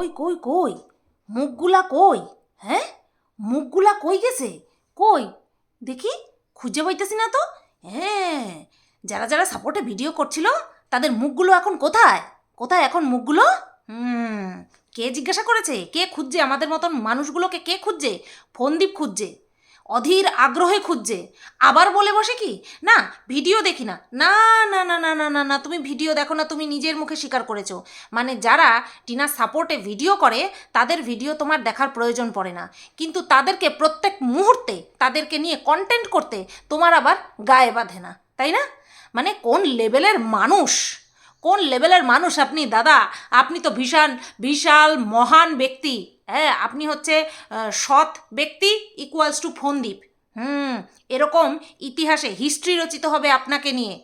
কই কই কই? মুখগুলা কই? হ্যাঁ? মুখগুলা কই গেছে? কই? দেখি, খুঁজে পাইতেছি না তো। হ্যাঁ যারা যারা সাপোর্টে ভিডিও করছিল, তাদের মুখগুলো এখন কোথায়? কোথায় এখন মুখগুলো? হুম, কে জিজ্ঞাসা করেছে? কে খুঁজছে? আমাদের মতন মানুষগুলোকে কে খুঁজছে? ফোনদীপ খুঁজছে। অধীর আগ্রহে খুঁজছে। আবার বলে বসে কি? না, ভিডিও দেখি না। না না না না না না না, তুমি ভিডিও দেখো না, তুমি নিজের মুখে স্বীকার করেছ। মানে যারা টিনার সাপোর্টে ভিডিও করে, তাদের ভিডিও তোমার দেখার প্রয়োজন পড়ে না। কিন্তু তাদেরকে প্রত্যেক মুহূর্তে তাদেরকে নিয়ে কন্টেন্ট করতে তোমার আবার গায়ে বাঁধে না, তাই না? মানে কোন লেভেলের মানুষ, কোন লেভেলের মানুষ আপনি? দাদা, আপনি তো ভীষণ, বিশাল, মহান ব্যক্তি। হ্যাঁ আপনি হচ্ছে সৎ ব্যক্তি ইকুয়ালস টু ফোনদীপ। হুম, এরকম ইতিহাসে হিস্ট্রি রচিত হবে আপনাকে নিয়ে।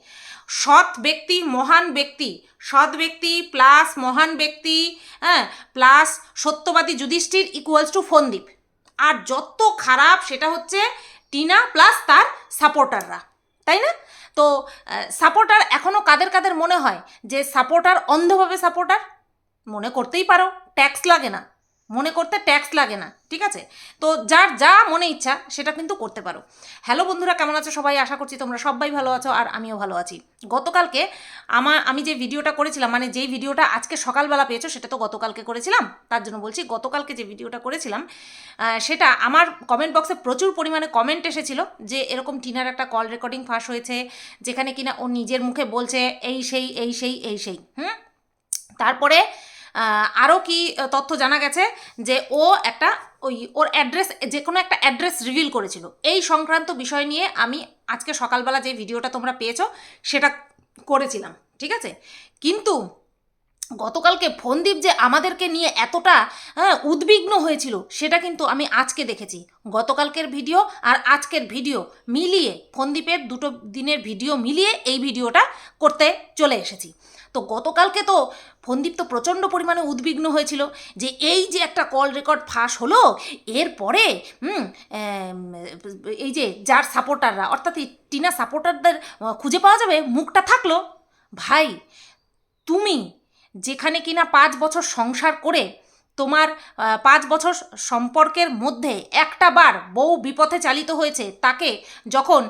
সৎ ব্যক্তি, মহান ব্যক্তি, সৎ ব্যক্তি প্লাস মহান ব্যক্তি হ্যাঁ প্লাস সত্যবাদী যুধিষ্ঠির ইকুয়ালস টু ফোনদীপ। আর যত খারাপ, সেটা হচ্ছে টিনা প্লাস তার সাপোর্টাররা তাই না? তো সাপোর্টার এখনও কাদের কাদের মনে হয়? যে সাপোর্টার অন্ধভাবে সাপোর্টার মনে করতেই পারো ট্যাক্স লাগে না। মনে করতে ট্যাক্স লাগে না, ঠিক আছে? তো যার যা মনে ইচ্ছা, সেটা কিন্তু করতে পারো। হ্যালো বন্ধুরা, কেমন আছো? সবাই আশা করছি তোমরা সবাই ভালো আছো আর আমিও ভালো আছি। গতকালকে আমার আমি যে ভিডিওটা করেছিলাম মানে যেই ভিডিওটা আজকে সকালবেলা পেয়েছ, সেটা তো গতকালকে করেছিলাম। তার জন্য বলছি, গতকালকে যে ভিডিওটা করেছিলাম সেটা আমার কমেন্ট বক্সে প্রচুর পরিমাণে কমেন্ট এসেছিল যে এরকম টিনার একটা কল রেকর্ডিং ফাঁস হয়েছে, যেখানে কিনা ও নিজের মুখে বলছে, এই সেই এই সেই এই সেই, হুম? তারপরে আরও কি তথ্য জানা গেছে যে ও একটা ওই ওর অ্যাড্রেস যে কোনো একটা অ্যাড্রেস রিভিল করেছিল। এই সংক্রান্ত বিষয় নিয়ে আমি আজকে সকালবেলা যে ভিডিওটা তোমরা পেয়েছ সেটা করেছিলাম ঠিক আছে? কিন্তু গতকালকে ফোনদীপ যে আমাদেরকে নিয়ে এতটা হ্যাঁ, উদ্বিগ্ন হয়েছিল সেটা কিন্তু আমি আজকে দেখেছি। গতকালকের ভিডিও আর আজকের ভিডিও মিলিয়ে ফোনদীপের দুটো দিনের ভিডিও মিলিয়ে এই ভিডিওটা করতে চলে এসেছি। তো গতকালকে তো ফোনদীপ তো প্রচণ্ড পরিমাণে উদ্বিগ্ন হয়েছিল যে এই যে একটা কল রেকর্ড ফাঁস হলো, এরপরে এই যে যার সাপোর্টাররা অর্থাৎ টিনা সাপোর্টারদের খুঁজে পাওয়া যাবে? মুখটা থাকল। ভাই, তুমি যেখানে কিনা পাঁচ বছর সংসার করে তোমার পাঁচ বছর সম্পর্কের মধ্যে একটা বার বউ বিপথে চালিত হয়েছে, তাকে যখন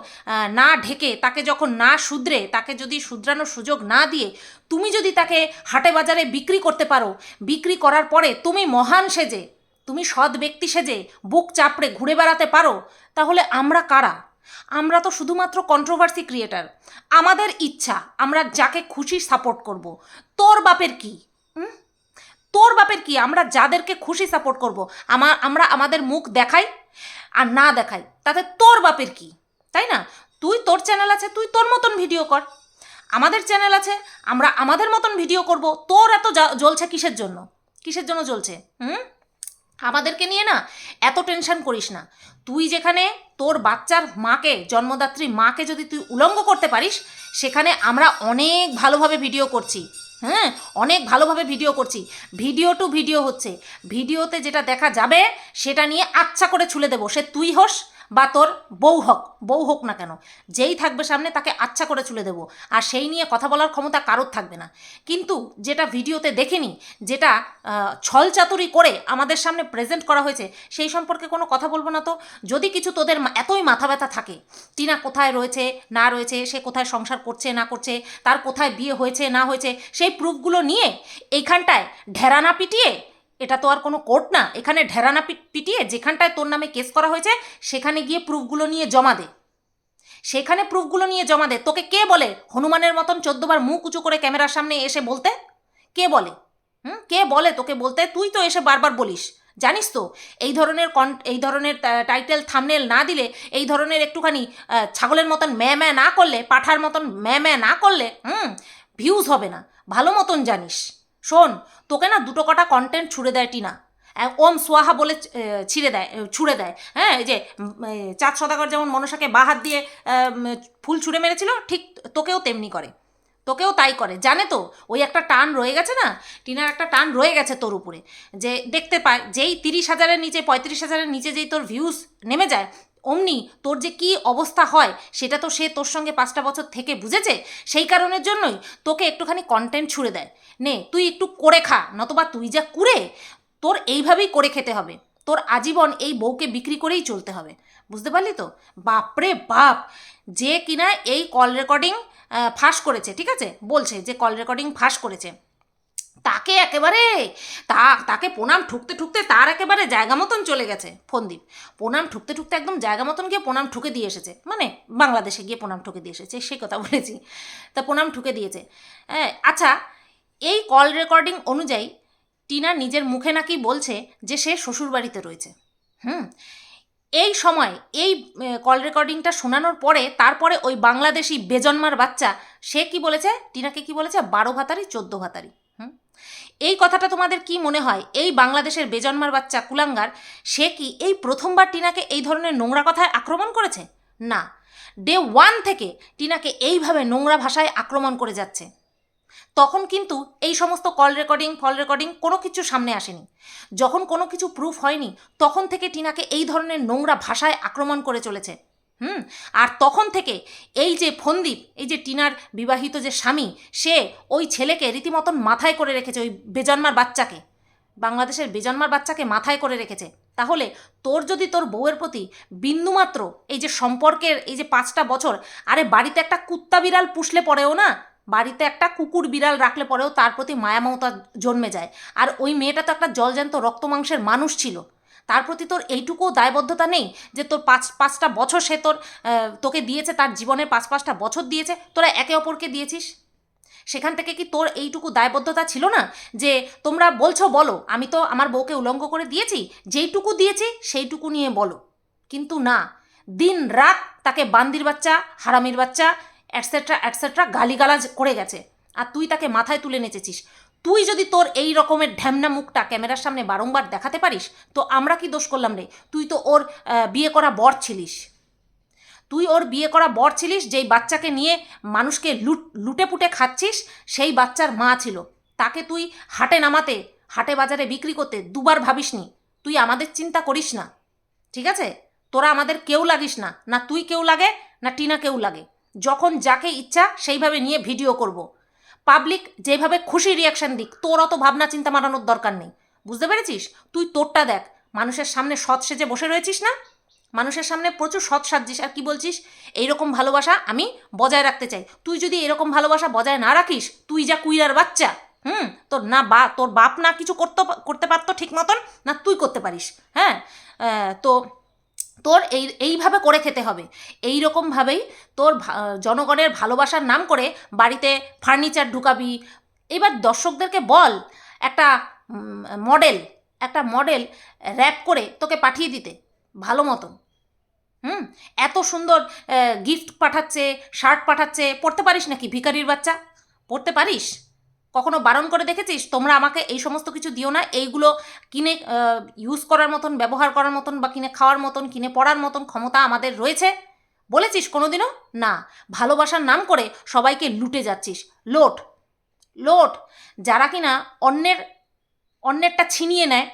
না ঢেকে, তাকে যখন না শুধরে, তাকে যদি শুধরানোর সুযোগ না দিয়ে তুমি যদি তাকে হাটে বাজারে বিক্রি করতে পারো, বিক্রি করার পরে তুমি মহান সেজে, তুমি সৎ ব্যক্তি সেজে বুক চাপড়ে ঘুরে বেড়াতে পারো, তাহলে আমরা কারা? আমরা তো শুধুমাত্র কন্ট্রোভার্সি ক্রিয়েটার আমাদের ইচ্ছা, আমরা যাকে খুশি সাপোর্ট করব। তোর বাপের কি? তোর বাপের কি? আমরা যাদেরকে খুশি সাপোর্ট করব আমার আমরা আমাদের মুখ দেখাই আর না দেখাই, তাতে তোর বাপের কি? তাই না? তুই তোর চ্যানেল আছে, তুই তোর মতন ভিডিও কর। আমাদের চ্যানেল আছে, আমরা আমাদের মতন ভিডিও করব। তোর এত জ্বলছে কিসের জন্য? কিসের জন্য জ্বলছে? হুম? আমাদেরকে নিয়ে না এত টেনশন করিস না। তুই যেখানে তোর বাচ্চার মাকে, জন্মদাত্রী মাকে যদি তুই উলঙ্গ করতে পারিস, সেখানে আমরা অনেক ভালোভাবে ভিডিও করছি। হ্যাঁ অনেক ভালোভাবে ভিডিও করছি। ভিডিও টু ভিডিও হচ্ছে। ভিডিওতে যেটা দেখা যাবে, সেটা নিয়ে আচ্ছা করে ছুলে দেবো। সে তুই হোস বা তোর বউ হোক বউ হোক না কেন, যেই থাকবে সামনে তাকে আচ্ছা করে চুলে দেবো, আর সেই নিয়ে কথা বলার ক্ষমতা কারোর থাকবে না। কিন্তু যেটা ভিডিওতে দেখেনি, যেটা ছলচাতুরি করে আমাদের সামনে প্রেজেন্ট করা হয়েছে, সেই সম্পর্কে কোনো কথা বলব না তো? যদি কিছু তোদের এতই মাথা ব্যথা থাকে, টিনা কোথায় রয়েছে, না রয়েছে, সে কোথায় সংসার করছে, না করছে, তার কোথায় বিয়ে হয়েছে, না হয়েছে, সেই প্রুফগুলো নিয়ে, এইখানটায় ঢেরানা পিটিয়ে এটা তো আর কোনো কোর্ট না। এখানে ঢেরানা পিটিয়ে যেখানটায় তোর নামে কেস করা হয়েছে, সেখানে গিয়ে প্রুফগুলো নিয়ে জমা দে। সেখানে প্রুফগুলো নিয়ে জমা দে। তোকে কে বলে হনুমানের মতন চোদ্দবার মুখ উঁচু করে ক্যামেরার সামনে এসে বলতে? কে বলে? হুম? কে বলে তোকে বলতে? তুই তো এসে বারবার বলিস। জানিস তো, এই ধরনের কন এই ধরনের টাইটেল, থামনেল না দিলে, এই ধরনের একটুখানি ছাগলের মতন ম্যা ম্যা না করলে, পাঠার মতন ম্যা ম্যা না করলে, হুম ভিউজ হবে না। ভালো মতন জানিস। শোন, তোকে না দুটো কটা কন্টেন্ট ছুড়ে দেয় টিনা। ওম সোয়াহা বলে ছিঁড়ে দেয় ছুড়ে দেয়। হ্যাঁ এই যে চাঁদ সদাগর যেমন মনসাকে বা হাত দিয়ে ফুল ছুঁড়ে মেরেছিল, ঠিক তোকেও তেমনি করে। তোকেও তাই করে, জানে তো? ওই একটা টান রয়ে গেছে না? টিনার একটা টান রয়ে গেছে তোর উপরে। যে, দেখতে পায়, যেই তিরিশ হাজারের নিচে, পঁয়ত্রিশ হাজারের নিচে যেই তোর ভিউজ নেমে যায় অমনি তোর যে কি অবস্থা হয়, সেটা তো সে তোর সঙ্গে পাঁচটা বছর থেকে বুঝেছে? সেই কারণের জন্যই তোকে একটুখানি কন্টেন্ট ছুড়ে দেয়। নে, তুই একটু করে খা, নতবা তুই যা কুড়ে, তোর এইভাবেই করে খেতে হবে। তোর আজীবন এই বউকে বিক্রি করেই চলতে হবে। বুঝতে পারলি তো? বাপরে বাপ! যে কিনা এই কল রেকর্ডিং ফাঁস করেছে, ঠিক আছে? বলছে যে কল রেকর্ডিং ফাঁস করেছে। তাকে একেবারে, তা, তাকে প্রণাম ঠুকতে ঠুকতে তার একেবারে জায়গা মতন চলে গেছে, ফন্দীপ। প্রণাম ঠুকতে ঠুকতে একদম জায়গা মতন গিয়ে প্রণাম ঠুকে দিয়ে এসেছে। মানে বাংলাদেশে গিয়ে প্রণাম ঠুকে দিয়ে এসেছে, সে কথা বলেছি। তা প্রণাম ঠুকে দিয়েছে। হ্যাঁ আচ্ছা এই কল রেকর্ডিং অনুযায়ী টিনা নিজের মুখে নাকি বলছে যে সে শ্বশুরবাড়িতে রয়েছে। হুম? এই সময়, এই কল রেকর্ডিংটা শোনানোর পরে তারপরে ওই বাংলাদেশি বেজন্মার বাচ্চা, সে কি বলেছে? টিনাকে কি বলেছে? বারো ভাতারি, চোদ্দ ভাতারি। এই কথাটা তোমাদের কি মনে হয়? এই বাংলাদেশের বেজন্মার বাচ্চা কুলাঙ্গার, সে কি এই প্রথমবার টিনাকে এই ধরনের নোংরা কথায় আক্রমণ করেছে? না। ডে ওয়ান থেকে টিনাকে এইভাবে নোংরা ভাষায় আক্রমণ করে যাচ্ছে। তখন কিন্তু এই সমস্ত কল রেকর্ডিং, ফল রেকর্ডিং কোনো কিছু সামনে আসেনি। যখন কোনো কিছু প্রুফ হয়নি, তখন থেকে টিনাকে এই ধরনের নোংরা ভাষায় আক্রমণ করে চলেছে। হুম? আর তখন থেকে এই যে ফন্দীপ, এই যে টিনার বিবাহিত যে স্বামী, সে ওই ছেলেকে রীতিমতন মাথায় করে রেখেছে, ওই বেজন্মার বাচ্চাকে। বাংলাদেশের বেজন্মার বাচ্চাকে মাথায় করে রেখেছে। তাহলে তোর যদি তোর বউয়ের প্রতি বিন্দুমাত্র এই যে সম্পর্কের এই যে পাঁচটা বছর, আরে বাড়িতে একটা কুত্তা বিড়াল পুষলে পরেও না, বাড়িতে একটা কুকুর বিড়াল রাখলে পরেও তার প্রতি মায়া মমতা জন্মে যায়। আর ওই মেয়েটা তো একটা জলজ্যান্ত রক্ত মাংসের মানুষ ছিল। তার প্রতি তোর এইটুকুও দায়বদ্ধতা নেই যে তোর পাঁচ, পাঁচটা বছর সে তোর তোকে দিয়েছে, তার জীবনের পাঁচ, পাঁচটা বছর দিয়েছে, তোরা একে অপরকে দিয়েছিস? সেখান থেকে কি তোর এইটুকু দায়বদ্ধতা ছিল না? যে তোমরা বলছো, বলো, আমি তো আমার বউকে উলঙ্গ করে দিয়েছি, যেইটুকু দিয়েছি, সেইটুকু নিয়ে বলো। কিন্তু না, দিন রাত তাকে বান্দির বাচ্চা, হারামির বাচ্চা অ্যাটসেট্রা অ্যাটসেট্রা গালিগালাজ করে গেছে। আর তুই তাকে মাথায় তুলে নেচেছিস। তুই যদি তোর এই রকমের ঢ্যামনা মুখটা ক্যামেরার সামনে বারংবার দেখাতে পারিস, তো আমরা কি দোষ করলাম রে? তুই তো ওর বিয়ে করা বর ছিলিস। তুই ওর বিয়ে করা বর ছিলিস, যেই বাচ্চাকে নিয়ে মানুষকে লুট লুটে পুটে খাচ্ছিস, সেই বাচ্চার মা ছিল। তাকে তুই হাটে নামাতে, হাটে বাজারে বিক্রি করতে দুবার ভাবিসনি। তুই আমাদের চিন্তা করিস না। ঠিক আছে? তোরা আমাদের কেউ লাগিস না। না তুই কেউ লাগে, না টিনা কেউ লাগে। যখন যাকে ইচ্ছা সেইভাবে নিয়ে ভিডিও করব। পাবলিক যেভাবে খুশি রিয়াকশন দিক, তোর অত ভাবনা চিন্তা মারানোর দরকার নেই। বুঝতে পেরেছিস? তুই তোরটা দেখ। মানুষের সামনে সৎ সেজে বসে রয়েছিস না? মানুষের সামনে প্রচুর সৎ সাজছিস। আর কি বলছিস? এইরকম ভালোবাসা আমি বজায় রাখতে চাই। তুই যদি এরকম ভালোবাসা বজায় না রাখিস, তুই যা কুইরার বাচ্চা, হুম? তোর না বা, তোর বাপ না কিছু করতে করতে পারতো ঠিক মতন, না তুই করতে পারিস হ্যাঁ? তো তোর এই, এইভাবে করে খেতে হবে। এই রকমভাবেই তোর জনগণের ভালোবাসার নাম করে বাড়িতে ফার্নিচার ঢুকাবি। এবার দর্শকদেরকে বল, একটা মডেল একটা মডেল র্যাপ করে তোকে পাঠিয়ে দিতে, ভালো মতন। হুম? এত সুন্দর গিফট পাঠাচ্ছে শার্ট পাঠাচ্ছে, পড়তে পারিস নাকি ভিখারির বাচ্চা? পড়তে পারিস? কখনো বারণ করে দেখেছিস? তোমরা আমাকে এই সমস্ত কিছু দিও না। এইগুলো কিনে ইউজ করার মতন, ব্যবহার করার মতন বা কিনে খাওয়ার মতন, কিনে পড়ার মতন ক্ষমতা আমাদের রয়েছে। বলেছিস কোনোদিনও? না। ভালোবাসার নাম করে সবাইকে লুটে যাচ্ছিস। লোট। লোট। যারা কিনা অন্যের, অন্যেরটা ছিনিয়ে নেয়,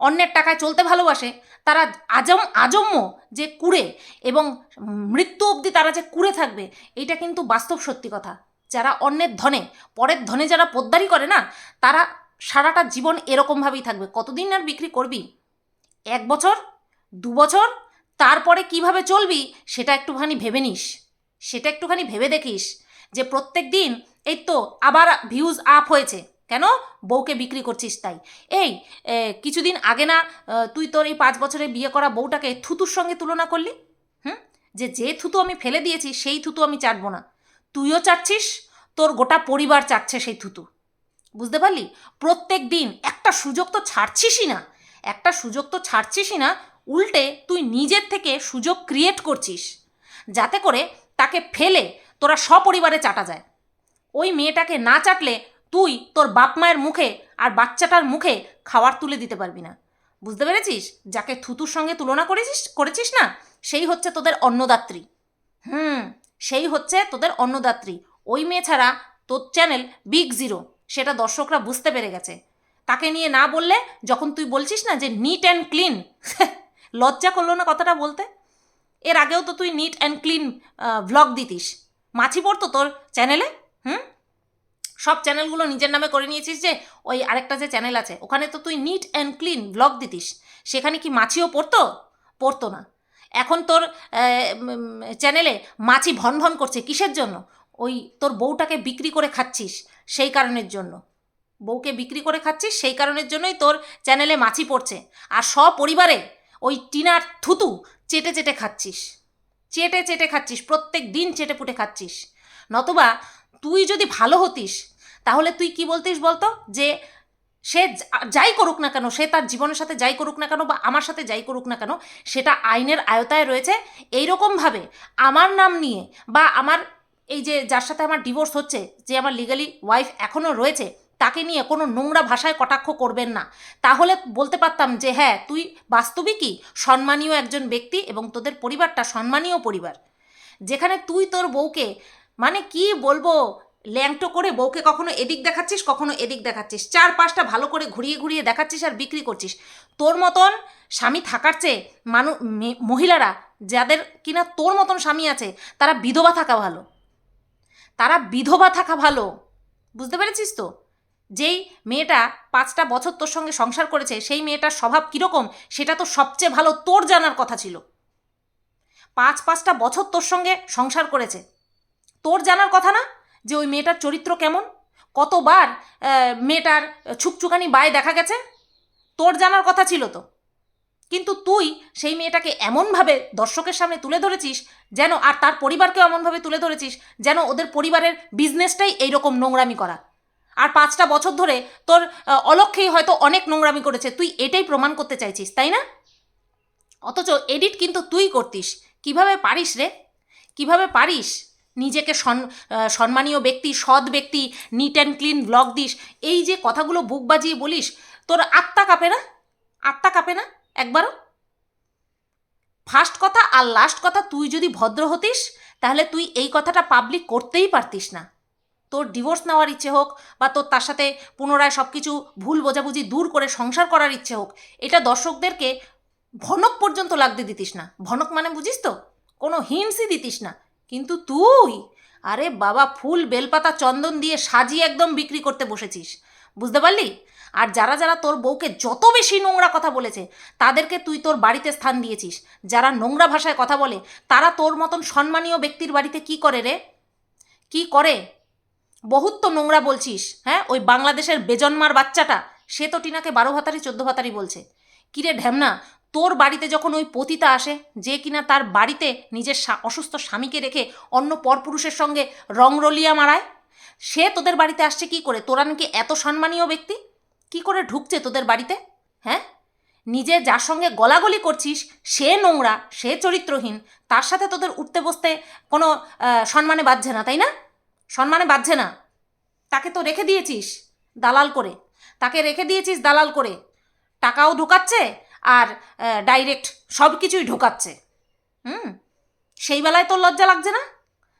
অন্যের টাকায় চলতে ভালোবাসে, তারা আজম, আজম্য যে কুড়ে এবং মৃত্যু অবধি তারা যে কুড়ে থাকবে, এটা কিন্তু বাস্তব সত্যি কথা। যারা অন্যের ধনে, পরের ধনে যারা পোদ্দারি করে না, তারা সারাটা জীবন এরকমভাবেই থাকবে। কতদিন আর বিক্রি করবি? এক বছর? দু বছর? তারপরে কীভাবে চলবি? সেটা একটুখানি ভেবে নিস। সেটা একটুখানি ভেবে দেখিস যে প্রত্যেক দিন এই তো আবার ভিউজ আপ হয়েছে। কেন? বউকে বিক্রি করছিস তাই। এই কিছুদিন আগে না তুই তোর এই পাঁচ বছরে বিয়ে করা বউটাকে থুতুর সঙ্গে তুলনা করলি? হুম? যে যে থুতু আমি ফেলে দিয়েছি, সেই থুতু আমি চাটবো না। তুইও চাটছিস তোর গোটা পরিবার চাটছে সেই থুতু। বুঝতে পারলি? প্রত্যেক দিন একটা সুযোগ তো ছাড়ছিসই না। একটা সুযোগ তো ছাড়ছিসই না, উল্টে তুই নিজের থেকে সুযোগ ক্রিয়েট করছিস। যাতে করে তাকে ফেলে তোরা সপরিবারে চাটা যায়। ওই মেয়েটাকে না চাটলে তুই তোর বাপ মায়ের মুখে আর বাচ্চাটার মুখে খাবার তুলে দিতে পারবি না। বুঝতে পেরেছিস? যাকে থুতুর সঙ্গে তুলনা করেছিস করেছিস না, সেই হচ্ছে তোদের অন্নদাত্রী। হুম। সেই হচ্ছে তোদের অন্নদাত্রী। ওই মেয়ে ছাড়া তোর চ্যানেল বিগ জিরো সেটা দর্শকরা বুঝতে পেরে গেছে। তাকে নিয়ে না বললে যখন তুই বলছিস না যে নিট অ্যান্ড ক্লিন লজ্জা করল না কথাটা বলতে? এর আগেও তো তুই নিট অ্যান্ড ক্লিন ভ্লগ দিতিস। মাছি পড়তো তোর চ্যানেলে হুম? সব চ্যানেলগুলো নিজের নামে করে নিয়েছিস যে ওই আরেকটা যে চ্যানেল আছে, ওখানে তো তুই নিট অ্যান্ড ক্লিন ব্লগ দিতিস। সেখানে কি মাছিও পড়তো? পড়তো না। এখন তোর চ্যানেলে মাছি ভন ভন করছে, কিসের জন্য? ওই তোর বউটাকে বিক্রি করে খাচ্ছিস সেই কারণের জন্য। বউকে বিক্রি করে খাচ্ছিস সেই কারণের জন্যই তোর চ্যানেলে মাছি পড়ছে। আর সপরিবারে ওই টিনার থুতু চেটে চেটে খাচ্ছিস। চেটে চেটে খাচ্ছিস, প্রত্যেক দিন চেটে পুটে খাচ্ছিস। নতবা তুই যদি ভালো হতিস, তাহলে তুই কি বলতিস বলতো? যে সে যাই করুক না কেন, সে তার জীবনের সাথে যাই করুক না কেন বা আমার সাথে যাই করুক না কেন, সেটা আইনের আয়তায় রয়েছে। এইরকমভাবে আমার নাম নিয়ে বা আমার এই যে যার সাথে আমার ডিভোর্স হচ্ছে, যে আমার লিগালি ওয়াইফ এখনও রয়েছে, তাকে নিয়ে কোনো নোংরা ভাষায় কটাক্ষ করবেন না। তাহলে বলতে পারতাম যে হ্যাঁ তুই বাস্তবিকই সম্মানীয় একজন ব্যক্তি এবং তোদের পরিবারটা সম্মানীয় পরিবার। যেখানে তুই তোর বউকে মানে কি বলব ল্যাংটো করে বউকে কখনো এদিক দেখাচ্ছিস, কখনো এদিক দেখাচ্ছিস। চার পাঁচটা ভালো করে ঘুরিয়ে ঘুরিয়ে দেখাচ্ছিস আর বিক্রি করছিস। তোর মতন স্বামী থাকার চেয়ে মানু মহিলারা যাদের কিনা তোর মতন স্বামী আছে, তারা বিধবা থাকা ভালো। তারা বিধবা থাকা ভালো। বুঝতে পেরেছিস তো? যেই মেয়েটা পাঁচটা বছর তোর সঙ্গে সংসার করেছে, সেই মেয়েটার স্বভাব কীরকম, সেটা তো সবচেয়ে ভালো তোর জানার কথা ছিল। পাঁচ পাঁচটা বছর তোর সঙ্গে সংসার করেছে। তোর জানার কথা না? যে ওই মেয়েটার চরিত্র কেমন? কতবার মেয়েটার ছুকছুকানি বায়ে দেখা গেছে? তোর জানার কথা ছিল তো। কিন্তু তুই সেই মেয়েটাকে এমনভাবে দর্শকের সামনে তুলে ধরেছিস যেন, আর তার পরিবারকেও এমনভাবে তুলে ধরেছিস যেন, ওদের পরিবারের বিজনেসটাই এইরকম নোংরামি করা। আর পাঁচটা বছর ধরে তোর অলক্ষেই হয়তো অনেক নোংরামি করেছে। তুই এটাই প্রমাণ করতে চাইছিস, তাই না? অথচ এডিট কিন্তু তুই করতিস। কীভাবে পারিস রে? কীভাবে পারিস? নিজেকে সম্মানীয় ব্যক্তি, সৎ ব্যক্তি নিট অ্যান্ড ক্লিন ব্লগ দিস। এই যে কথাগুলো বুক বাজিয়ে বলিস, তোর আত্মা কাঁপে না? আত্মা কাঁপে না? একবারও? ফার্স্ট কথা আর লাস্ট কথা, তুই যদি ভদ্র হতিস, তাহলে তুই এই কথাটা পাবলিক করতেই পারতিস না। তোর ডিভোর্স নেওয়ার ইচ্ছে হোক, বা তোর তার সাথে পুনরায় সব কিছু ভুল বোঝাবুঝি দূর করে সংসার করার ইচ্ছে হোক, এটা দর্শকদেরকে ভনক পর্যন্ত লাগতে দিতিস না। ভনক মানে বুঝিস তো? কোনো হিন্সই দিতিস না। কিন্তু তুই? আরে বাবা, ফুল বেলপাতা চন্দন দিয়ে সাজিয়ে একদম বিক্রি করতে বসেছিস। বুঝতে পারলি? আর যারা যারা তোর বউকে যত বেশি নোংরা কথা বলেছে, তাদেরকে তুই তোর বাড়িতে স্থান দিয়েছিস। যারা নোংরা ভাষায় কথা বলে, তারা তোর মতন সম্মানীয় ব্যক্তির বাড়িতে কি করে রে? কি করে? বহুত তো নোংরা বলছিস হ্যাঁ? ওই বাংলাদেশের বেজন্মার বাচ্চাটা, সে তো টিনাকে বারো ভাতারি চোদ্দ ভাতারি বলছে। কিরে ঢ্যামনা তোর বাড়িতে যখন ওই পতিতা আসে, যে কিনা তার বাড়িতে নিজের অসুস্থ স্বামীকে রেখে অন্য পরপুরুষের সঙ্গে রংরলিয়া মারায়, সে তোদের বাড়িতে আসছে কি করে? তোরা নাকি এত সম্মানীয় ব্যক্তি? কি করে ঢুকছে তোদের বাড়িতে? হ্যাঁ? নিজে যার সঙ্গে গলাগলি করছিস, সে নোংরা, সে চরিত্রহীন, তার সাথে তোদের উঠতে বসতে কোনো সম্মানে বাজছে না, তাই না? সম্মানে বাজছে না। তাকে তো রেখে দিয়েছিস দালাল করে। তাকে রেখে দিয়েছিস দালাল করে। টাকাও ঢোকাচ্ছে আর ডাইরেক্ট সব কিছুই ঢোকাচ্ছে। হুম? সেই বেলায় তোর লজ্জা লাগছে না?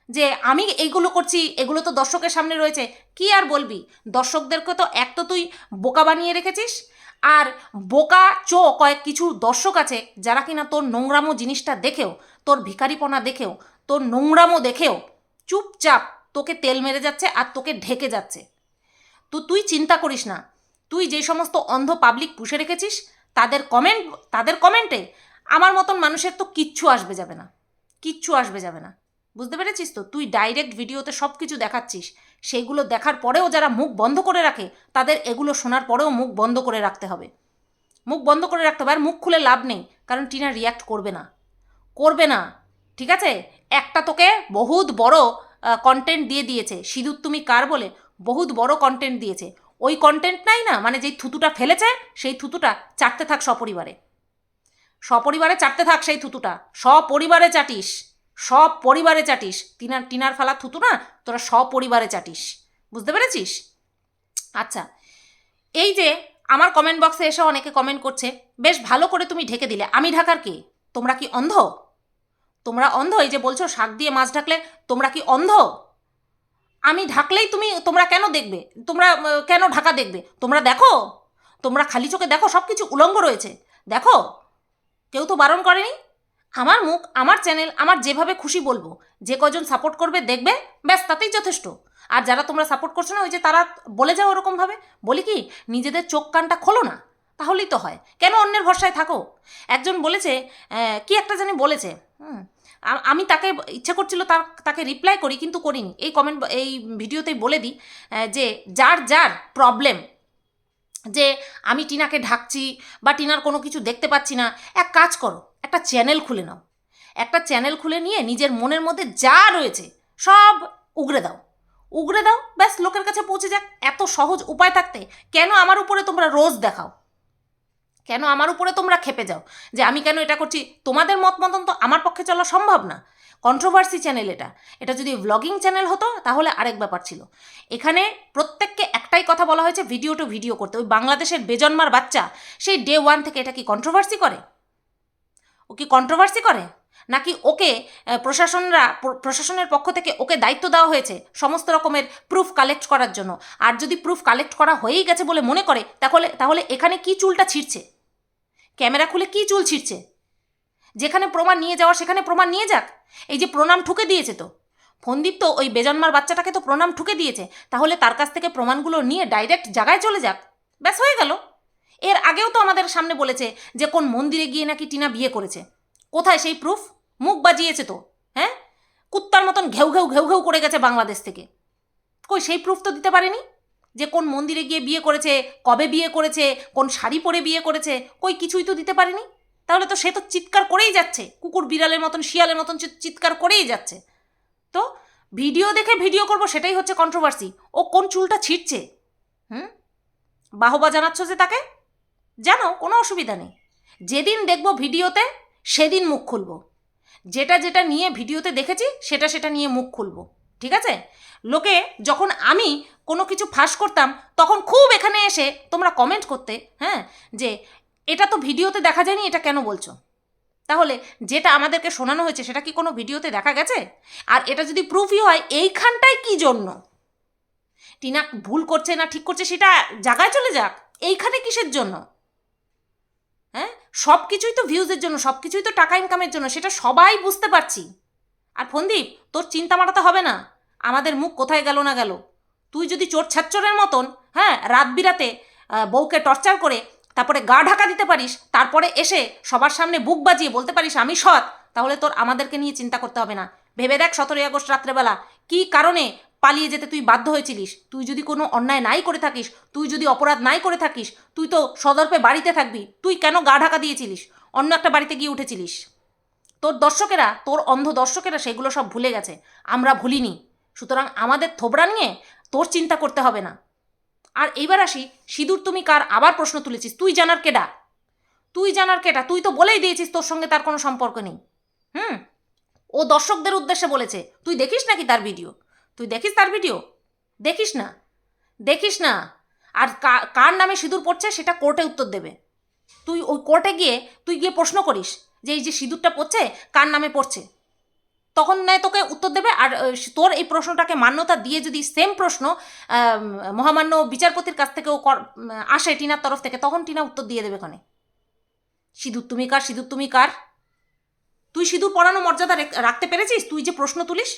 যে আমি এইগুলো করছি, এগুলো তো দর্শকের সামনে রয়েছে, কি আর বলবি? দর্শকদেরকে তো এক তো তুই বোকা বানিয়ে রেখেছিস, আর বোকা চো কয়েক কিছু দর্শক আছে যারা কিনা তোর নোংরামো জিনিসটা দেখেও, তোর ভিখারিপনা দেখেও, তোর নোংরামো দেখেও চুপচাপ তোকে তেল মেরে যাচ্ছে আর তোকে ঢেকে যাচ্ছে। তো তুই চিন্তা করিস না, তুই যে সমস্ত অন্ধ পাবলিক পুষে রেখেছিস তাদের কমেন্ট তাদের কমেন্টে আমার মতন মানুষের তো কিচ্ছু আসবে যাবে না। কিচ্ছু আসবে যাবে না। বুঝতে পেরেছিস তো? তুই ডাইরেক্ট ভিডিওতে সব কিছু দেখাচ্ছিস। সেইগুলো দেখার পরেও যারা মুখ বন্ধ করে রাখে, তাদের এগুলো শোনার পরেও মুখ বন্ধ করে রাখতে হবে। মুখ বন্ধ করে রাখতে হবে, আর মুখ খুলে লাভ নেই, কারণ টিনা রিয়াক্ট করবে না। করবে না, ঠিক আছে? একটা তোকে বহুত বড় কন্টেন্ট দিয়ে দিয়েছে। সিঁদুর তুমি কার বলে? বহুত বড় কন্টেন্ট দিয়েছে। ওই কন্টেন্ট নাই না? মানে যেই থুতুটা ফেলেছে, সেই থুতুটা চাটতে থাক সপরিবারে। সপরিবারে চাটতে থাক সেই থুতুটা। সপরিবারে চাটিস। সব পরিবারে চাটিস। টিনার টিনার ফালা থুতু না, তোরা সপরিবারে চাটিস। বুঝতে পেরেছিস? আচ্ছা এই যে আমার কমেন্ট বক্সে এসে অনেকে কমেন্ট করছে, বেশ ভালো করে তুমি ঢেকে দিলে। আমি ঢাকার কে? তোমরা কি অন্ধ? তোমরা অন্ধ? এই যে বলছো, শাক দিয়ে মাছ ঢাকলে তোমরা কি অন্ধ? আমি ঢাকলেই তুমি তোমরা কেন দেখবে? তোমরা কেন ঢাকা দেখবে? তোমরা দেখো? তোমরা খালি চোখে দেখো সব কিছু উলঙ্গ রয়েছে। দেখো? কেউ তো বারণ করেনি? আমার মুখ আমার চ্যানেল আমার যেভাবে খুশি বলব যে কজন সাপোর্ট করবে দেখবে? ব্যাস তাতেই যথেষ্ট। আর যারা তোমরা সাপোর্ট করছ না ওই যে তারা বলে যাও ওরকমভাবে বলি কি নিজেদের চোখ কানটা খোলো না তাহলেই তো হয়। কেন অন্যের ভরসায় থাকো? একজন বলেছে কি একটা জানি বলেছে হুম, আমি তাকে ইচ্ছে করছিল তার তাকে রিপ্লাই করি, কিন্তু করিনি। এই কমেন্ট এই ভিডিওতেই বলে দিই যে যার যার প্রবলেম যে আমি টিনাকে ঢাকছি বা টিনার কোনো কিছু দেখতে পাচ্ছি না, এক কাজ করো, একটা চ্যানেল খুলে নাও। একটা চ্যানেল খুলে নিয়ে নিজের মনের মধ্যে যা রয়েছে, সব উগড়ে দাও। উগড়ে দাও, ব্যাস, লোকের কাছে পৌঁছে যাক। এত সহজ উপায় থাকতে কেন আমার উপরে তোমরা রোজ দেখাও? কেন আমার উপরে তোমরা খেপে যাও? যে আমি কেন এটা করছি? তোমাদের মত মতন তো আমার পক্ষে চলা সম্ভব না। কন্ট্রোভার্সি চ্যানেল এটা। এটা যদি ব্লগিং চ্যানেল হতো, তাহলে আরেক ব্যাপার ছিল। এখানে প্রত্যেককে একটাই কথা বলা হয়েছে ভিডিও টু ভিডিও করতে। ওই বাংলাদেশের বেজন্মার বাচ্চা, সেই ডে ওয়ান থেকে এটা কি কন্ট্রোভার্সি করে? ও কি কন্ট্রোভার্সি করে? নাকি ওকে প্রশাসনরা প্রশাসনের পক্ষ থেকে ওকে দায়িত্ব দেওয়া হয়েছে সমস্ত রকমের প্রুফ কালেক্ট করার জন্য? আর যদি প্রুফ কালেক্ট করা হয়েই গেছে বলে মনে করে, তাহলে তাহলে এখানে কি চুলটা ছিঁড়ছে? ক্যামেরা খুলে কি চুল ছিঁড়ছে? যেখানে প্রমাণ নিয়ে যাওয়া, সেখানে প্রমাণ নিয়ে যাক। এই যে প্রণাম ঠুকে দিয়েছে তো। ফন্দীপ তো ওই বেজন্মার বাচ্চাটাকে তো প্রণাম ঠুকে দিয়েছে। তাহলে তার কাছ থেকে প্রমাণগুলো নিয়ে ডাইরেক্ট জায়গায় চলে যাক। ব্যাস, হয়ে গেল। এর আগেও তো আমাদের সামনে বলেছে যে কোন মন্দিরে গিয়ে নাকি টিনা বিয়ে করেছে। কোথায় সেই প্রুফ মুখ বাজিয়েছে তো হ্যাঁ? কুত্তার মতন ঘেউ ঘেউ ঘেউ ঘেউ করে গেছে বাংলাদেশ থেকে। কই, সেই প্রুফ তো দিতে পারেনি? যে কোন মন্দিরে গিয়ে বিয়ে করেছে, কবে বিয়ে করেছে, কোন শাড়ি পরে বিয়ে করেছে, কই কিছুই তো দিতে পারেনি। তাহলে তো সে তো চিৎকার করেই যাচ্ছে, কুকুর বিড়ালের মতন, শিয়ালের মতন চিৎকার করেই যাচ্ছে। তো ভিডিও দেখে ভিডিও করব, সেটাই হচ্ছে কন্ট্রোভার্সি ও কোন চুলটা ছিঁড়ছে? হুম? বাহবা জানাচ্ছ যে তাকে? জানো, কোনো অসুবিধা নেই। যেদিন দেখব ভিডিওতে, সেদিন মুখ খুলবো। যেটা যেটা নিয়ে ভিডিওতে দেখেছি, সেটা সেটা নিয়ে মুখ খুলবো। ঠিক আছে? লোকে যখন আমি কোনো কিছু ফাঁস করতাম, তখন খুব এখানে এসে তোমরা কমেন্ট করতে হ্যাঁ? যে, এটা তো ভিডিওতে দেখা যায়নি, এটা কেন বলছো? তাহলে যেটা আমাদেরকে শোনানো হয়েছে, সেটা কি কোনো ভিডিওতে দেখা গেছে? আর এটা যদি প্রুফই হয়, এইখানটায় কি জন্য? টিনা ভুল করছে না ঠিক করছে, সেটা জায়গায় চলে যাক। এইখানে কিসের জন্য? হ্যাঁ? সব কিছুই তো ভিউজের জন্য সব কিছুই তো টাকা ইনকামের জন্য, সেটা সবাই বুঝতে পারছি। আর ফন্দীপ তোর চিন্তা মারাতে হবে না। আমাদের মুখ কোথায় গেল না গেল? তুই যদি চোর ছাচ্চরের মতন হ্যাঁ রাত বিরাতে বউকে টর্চার করে তারপরে গা ঢাকা দিতে পারিস, তারপরে এসে সবার সামনে বুক বাজিয়ে বলতে পারিস, আমি সৎ তাহলে তোর আমাদেরকে নিয়ে চিন্তা করতে হবে না। ভেবে দেখ সতেরোই আগস্ট রাত্রেবেলা কী কারণে পালিয়ে যেতে তুই বাধ্য হয়েছিলিস। তুই যদি কোনো অন্যায় নাই করে থাকিস, তুই যদি অপরাধ নাই করে থাকিস, তুই তো সদর্পে বাড়িতে থাকবি, তুই কেন গা ঢাকা দিয়েছিলিস? অন্য একটা বাড়িতে গিয়ে উঠেছিলিস। তোর দর্শকেরা, তোর অন্ধ দর্শকেরা সেগুলো সব ভুলে গেছে। আমরা ভুলিনি। সুতরাং আমাদের থোবড়া নিয়ে তোর চিন্তা করতে হবে না। আর এইবার আসি, সিঁদুর তুমি কার? আবার প্রশ্ন তুলেছিস। তুই জানার কেডা? তুই জানার কেটা তুই তো বলেই দিয়েছিস তোর সঙ্গে তার কোনো সম্পর্ক নেই। হুম? ও দর্শকদের উদ্দেশ্যে বলেছে। তুই দেখিস নাকি তার ভিডিও? তুই দেখিস তার ভিডিও? দেখিস না। দেখিস না। আর কার নামে সিঁদুর পড়ছে সেটা কোর্টে উত্তর দেবে। তুই ওই কোর্টে গিয়ে, তুই গিয়ে প্রশ্ন করিস। যে এই যে সিঁদুরটা পড়ছে, কার নামে পড়ছে? তখন নয় তোকে উত্তর দেবে আর তোর এই প্রশ্নটাকে মান্যতা দিয়ে যদি সেম প্রশ্ন মহামান্য বিচারপতির কাছ থেকেও আসে টিনার তরফ থেকে, তখন টিনা উত্তর দিয়ে দেবে ওখানে। সিঁদুর তুমি কার? সিঁদুর তুমি কার? তুই সিঁদুর পরানো মর্যাদা রাখতে পেরেছিস? তুই যে প্রশ্ন তুলিস,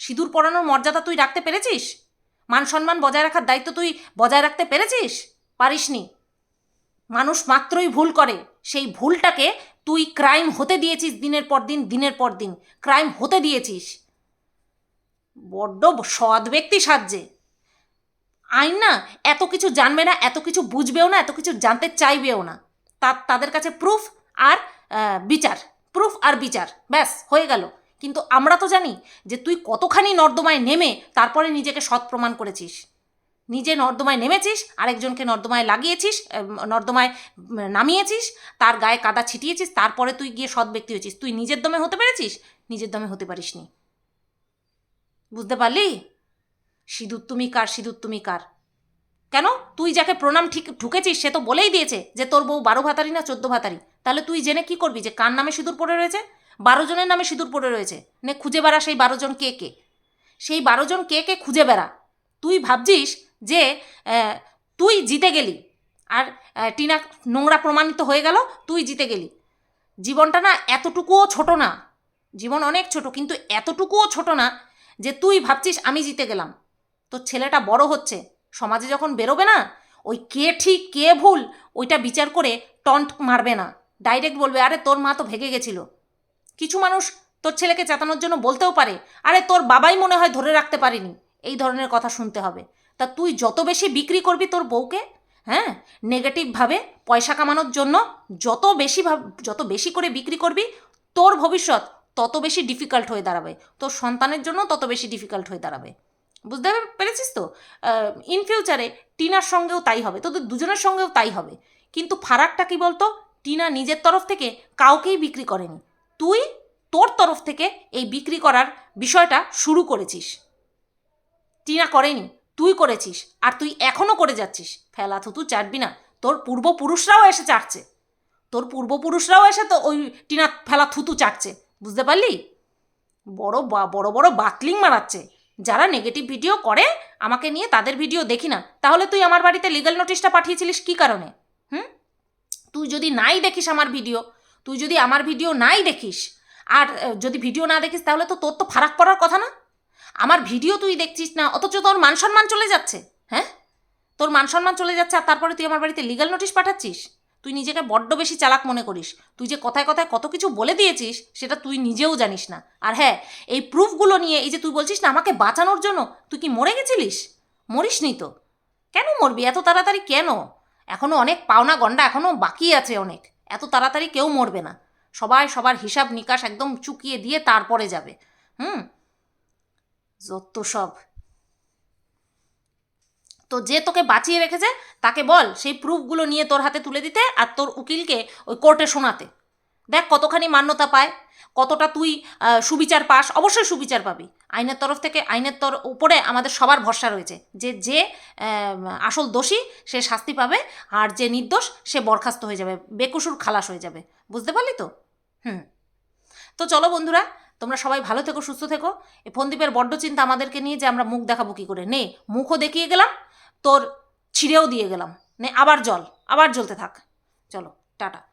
সিঁদুর পড়ানোর মর্যাদা তুই রাখতে পেরেছিস? মান সম্মান বজায় রাখার দায়িত্ব তুই বজায় রাখতে পেরেছিস? পারিসনি। মানুষ মাত্রই ভুল করে, সেই ভুলটাকে তুই ক্রাইম হতে দিয়েছিস দিনের পর দিন, দিনের পর দিন। ক্রাইম হতে দিয়েছিস। বড্ড সৎ ব্যক্তি সাজছে। আইন না, এত কিছু জানবে না, এত কিছু বুঝবেও না, এত কিছু জানতে চাইবেও না। তা, তাদের কাছে প্রুফ আর বিচার। প্রুফ আর বিচার। ব্যাস, হয়ে গেল। কিন্তু আমরা তো জানি যে তুই কতখানি নর্দমায় নেমে তারপরে নিজেকে সৎ প্রমাণ করেছিস। নিজে নর্দমায় নেমেছিস, আরেকজনকে নর্দমায় লাগিয়েছিস নর্দমায় নামিয়েছিস, তার গায়ে কাদা ছিটিয়েছিস, তারপরে তুই গিয়ে সৎ ব্যক্তি হয়েছিস। তুই নিজের দমে হতে পেরেছিস? নিজের দমে হতে পারিসনি। বুঝতে পারলি? সিঁদুর তুমি কার সিঁদুর তুমি কার কেন? তুই যাকে প্রণাম ঠিক ঢুকেছিস সে তো বলেই দিয়েছে যে তোর বউ বারো ভাতারি না চোদ্দ ভাতারি। তাহলে তুই জেনে কি করবি যে কার নামে সিঁদুর পড়ে রয়েছে? বারো জনের নামে সিঁদুর পড়ে রয়েছে। নে, খুঁজে বেড়া সেই বারো জন কে কে। সেই বারো জন কে কে খুঁজে বেড়া। তুই ভাবছিস যে তুই জিতে গেলি। আর টিনা নোংরা প্রমাণিত হয়ে গেল, তুই জিতে গেলি। জীবনটা না এতটুকুও ছোট না। জীবন অনেক ছোট, কিন্তু এতটুকুও ছোট না যে তুই ভাবছিস আমি জিতে গেলাম। তোর ছেলেটা বড় হচ্ছে, সমাজে যখন বেরোবে না, ওই কে ঠিক, কে ভুল, ওইটা বিচার করে টন্ট মারবে না। ডাইরেক্ট বলবে, আরে, তোর মা তো ভেগে গেছিল। কিছু মানুষ তোর ছেলেকে চেতানোর জন্য বলতেও পারে, আরে, তোর বাবাই মনে হয় ধরে রাখতে পারিনি। এই ধরনের কথা শুনতে হবে। তা তুই যত বেশি বিক্রি করবি তোর বউকে হ্যাঁ? নেগেটিভভাবে পয়সা কামানোর জন্য যত বেশি যত বেশি করে বিক্রি করবি, তোর ভবিষ্যৎ তত বেশি ডিফিকাল্ট হয়ে দাঁড়াবে। তোর সন্তানের জন্য তত বেশি ডিফিকাল্ট হয়ে দাঁড়াবে। বুঝতে পেরেছিস তো? ইন ফিউচারে টিনার সঙ্গেও তাই হবে, তোদের দুজনের সঙ্গেও তাই হবে। কিন্তু ফারাকটা কি বলতো? টিনা নিজের তরফ থেকে কাউকেই বিক্রি করেনি। তুই তোর তরফ থেকে এই বিক্রি করার বিষয়টা শুরু করেছিস। টিনা করেনি। তুই করেছিস, আর তুই এখনও করে যাচ্ছিস। ফেলা থুতু চাটবি না, তোর পূর্বপুরুষরাও এসে চাটছে। তোর পূর্বপুরুষরাও এসে তো ওই টিনা ফেলা থুতু চাটছে, বুঝতে পারলি? বড় বড় বড় বাতলিং মারাচ্ছে। যারা নেগেটিভ ভিডিও করে, আমাকে নিয়ে তাদের ভিডিও দেখি না, তাহলে তুই আমার বাড়িতে লিগাল নোটিশটা পাঠিয়েছিলিস কী কারণে? হুম? তুই যদি নাই দেখিস আমার ভিডিও তুই যদি আমার ভিডিও নাই দেখিস, আর যদি ভিডিও না দেখিস, তাহলে তো তোর তো ফারাক পড়ার কথা না? আমার ভিডিও তুই দেখছিস না, অথচ তোর মান সম্মান চলে যাচ্ছে হ্যাঁ? তোর মান সম্মান চলে যাচ্ছে আর তারপরে তুই আমার বাড়িতে লিগাল নোটিশ পাঠাচ্ছিস? তুই নিজেকে বড্ড বেশি চালাক মনে করিস। তুই যে কথায় কথায় কত কিছু বলে দিয়েছিস, সেটা তুই নিজেও জানিস না। আর হ্যাঁ এই প্রুফগুলো নিয়ে, এই যে তুই বলছিস না আমাকে বাঁচানোর জন্য, তুই কি মরে গেছিলিস? মরিসনি তো। কেন মরবি? এত তাড়াতাড়ি কেন? এখনও অনেক পাওনা গন্ডা এখনও বাকি আছে অনেক। এত তাড়াতাড়ি কেউ মরবে না। সবাই সবার হিসাব নিকাশ একদম চুকিয়ে দিয়ে তারপরে যাবে। হুম? যত সব। তো যে তোকে বাঁচিয়ে রেখেছে, তাকে বল সেই প্রুফগুলো নিয়ে তোর হাতে তুলে দিতে আর তোর উকিলকে ওই কোর্টে শোনাতে। দেখ কতখানি মান্যতা পায়, কতটা তুই সুবিচার পাস। অবশ্যই সুবিচার পাবি। আইনের তরফ থেকে, আইনের তর, উপরে আমাদের সবার ভরসা রয়েছে যে যে আসল দোষী সে শাস্তি পাবে আর যে নির্দোষ সে বরখাস্ত হয়ে যাবে, বেকসুর খালাস হয়ে যাবে। বুঝতে পারলি তো? হুম। তো চলো বন্ধুরা তোমরা সবাই ভালো থেকো, সুস্থ থেকো। এই ফন্দীপের বড্ড চিন্তা আমাদেরকে নিয়ে যে আমরা মুখ দেখাবো কী করে। নে, মুখও দেখিয়ে গেলাম, তোর ছিঁড়েও দিয়ে গেলাম। নে, আবার জল, আবার জ্বলতে থাক। চলো, টাটা।